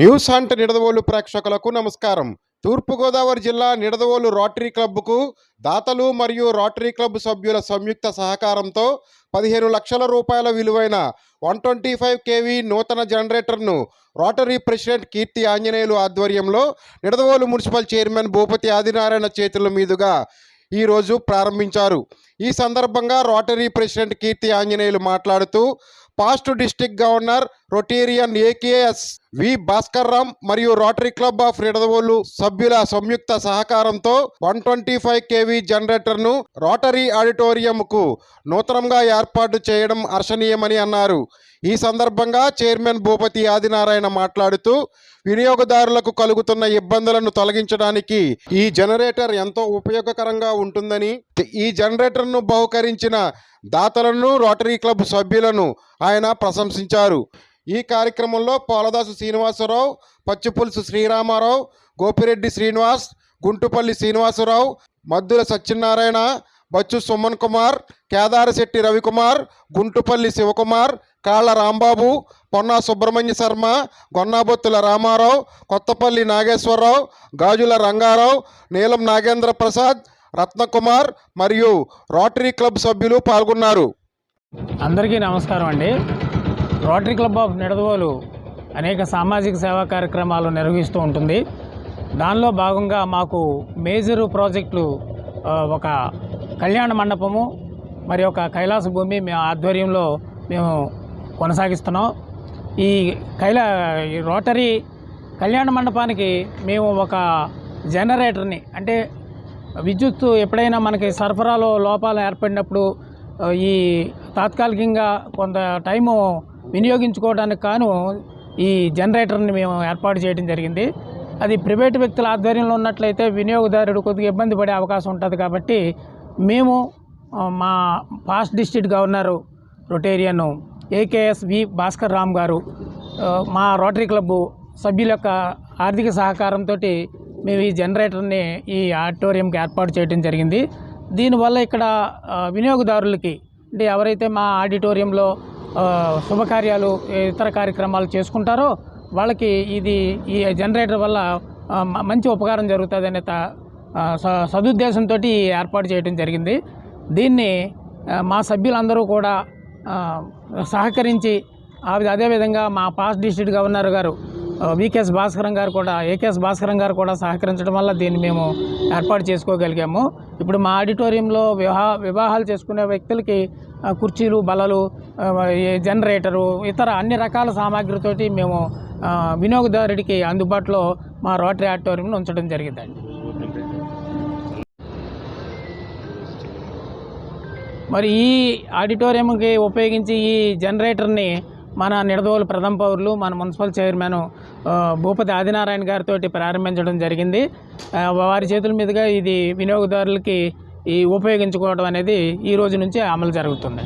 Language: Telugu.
న్యూస్ హంట్ నిడదవోలు ప్రేక్షకులకు నమస్కారం. తూర్పుగోదావరి జిల్లా నిడదవోలు రోటరీ క్లబ్కు దాతలు మరియు రోటరీ క్లబ్ సభ్యుల సంయుక్త సహకారంతో పదిహేను లక్షల రూపాయల విలువైన వన్ ట్వంటీ ఫైవ్ కేవీ నూతన జనరేటర్ను రోటరీ ప్రెసిడెంట్ కీర్తి ఆంజనేయులు ఆధ్వర్యంలో నిడదవోలు మున్సిపల్ చైర్మన్ భూపతి ఆదినారాయణ చేతుల మీదుగా ఈరోజు ప్రారంభించారు. ఈ సందర్భంగా రోటరీ ప్రెసిడెంట్ కీర్తి ఆంజనేయులు మాట్లాడుతూ past district governor rotarian A K S V Bhaskar Ram మరియు రోటరీ క్లబ్ ఆఫ్ రిడదవోలు సభ్యుల సంయుక్త సహకారంతో వన్ ట్వంటీ ఫైవ్ కేవీ జనరేటర్ను రోటరీ ఆడిటోరియంకు నూతనంగా ఏర్పాటు చేయడం హర్షణీయమని అన్నారు. ఈ సందర్భంగా చైర్మన్ భూపతి ఆదినారాయణ మాట్లాడుతూ వినియోగదారులకు కలుగుతున్న ఇబ్బందులను తొలగించడానికి ఈ జనరేటర్ ఎంతో ఉపయోగకరంగా ఉంటుందని ఈ జనరేటర్ను బహుకరించిన దాతలను రోటరీ క్లబ్ సభ్యులను ఆయన ప్రశంసించారు. ఈ కార్యక్రమంలో పోలదాసు శ్రీనివాసరావు పచ్చిపులుసు శ్రీరామారావు గోపిరెడ్డి శ్రీనివాస్ గుంటుపల్లి శ్రీనివాసరావు మద్దుల సత్యనారాయణ బచ్చు సుమన్ కుమార్ కేదారశెట్టి రవికుమార్ గుంటుపల్లి శివకుమార్ కాళ్ళ రాంబాబు పొన్నా సుబ్రహ్మణ్య శర్మ గొన్నాబొత్తుల రామారావు కొత్తపల్లి నాగేశ్వరరావు గాజుల రంగారావు నీలం నాగేంద్ర ప్రసాద్ రత్నకుమార్ మరియు రోటరీ క్లబ్ సభ్యులు పాల్గొన్నారు. అందరికీ నమస్కారం అండి. రోటరీ క్లబ్ ఆఫ్ నిడదవోలు అనేక సామాజిక సేవా కార్యక్రమాలు నిర్వహిస్తూ ఉంటుంది. దానిలో భాగంగా మాకు మేజర్ ప్రాజెక్టులు ఒక కళ్యాణ మండపము మరి ఒక కైలాస భూమి మేము ఆధ్వర్యంలో మేము కొనసాగిస్తున్నాం. ఈ కైలా ఈ రోటరీ కళ్యాణ మండపానికి మేము ఒక జనరేటర్ని అంటే విద్యుత్ ఎప్పుడైనా మనకి సరఫరాలో లోపాలు ఏర్పడినప్పుడు ఈ తాత్కాలికంగా కొంత టైము వినియోగించుకోవడానికి కాను ఈ జనరేటర్ని మేము ఏర్పాటు చేయడం జరిగింది. అది ప్రైవేటు వ్యక్తుల ఆధ్వర్యంలో ఉన్నట్లయితే వినియోగదారుడు కొద్దిగా ఇబ్బంది పడే అవకాశం ఉంటుంది కాబట్టి మేము మా past district governor rotarian A K S V Bhaskar Ram గారు మా రోటరీ క్లబ్బు సభ్యుల యొక్క ఆర్థిక సహకారంతో మేము ఈ జనరేటర్ని ఈ ఆడిటోరియంకి ఏర్పాటు చేయడం జరిగింది. దీనివల్ల ఇక్కడ వినియోగదారులకి అంటే ఎవరైతే మా ఆడిటోరియంలో శుభకార్యాలు ఇతర కార్యక్రమాలు చేసుకుంటారో వాళ్ళకి ఇది ఈ జనరేటర్ వల్ల మంచి ఉపకారం జరుగుతుందనే త- సదుద్దేశంతో ఏర్పాటు చేయడం జరిగింది. దీన్ని మా సభ్యులందరూ కూడా సహకరించి అదేవిధంగా మా పాస్ డిస్ట్రిక్ట్ గవర్నర్ గారు వికేఎస్ భాస్కరం గారు కూడా ఏకేఎస్ భాస్కరం గారు కూడా సహకరించడం వల్ల దీన్ని మేము ఏర్పాటు చేసుకోగలిగాము. ఇప్పుడు మా ఆడిటోరియంలో వివాహ వివాహాలు చేసుకునే వ్యక్తులకి కుర్చీలు బలలు ఈ జనరేటరు ఇతర అన్ని రకాల సామాగ్రితోటి మేము వినియోగదారుడికి అందుబాటులో మా రోటరీ ఆడిటోరియంలో ఉంచడం జరిగిందండి. మరి ఈ ఆడిటోరియంకి ఉపయోగించి ఈ జనరేటర్ని మన నిడదవోలు ప్రథమ పౌరులు మన మున్సిపల్ చైర్మన్ భూపతి ఆదినారాయణ గారితో ప్రారంభించడం జరిగింది. వారి చేతుల మీదుగా ఇది వినియోగదారులకి ఈ ఉపయోగించుకోవడం అనేది ఈ రోజు నుంచి అమలు జరుగుతుంది.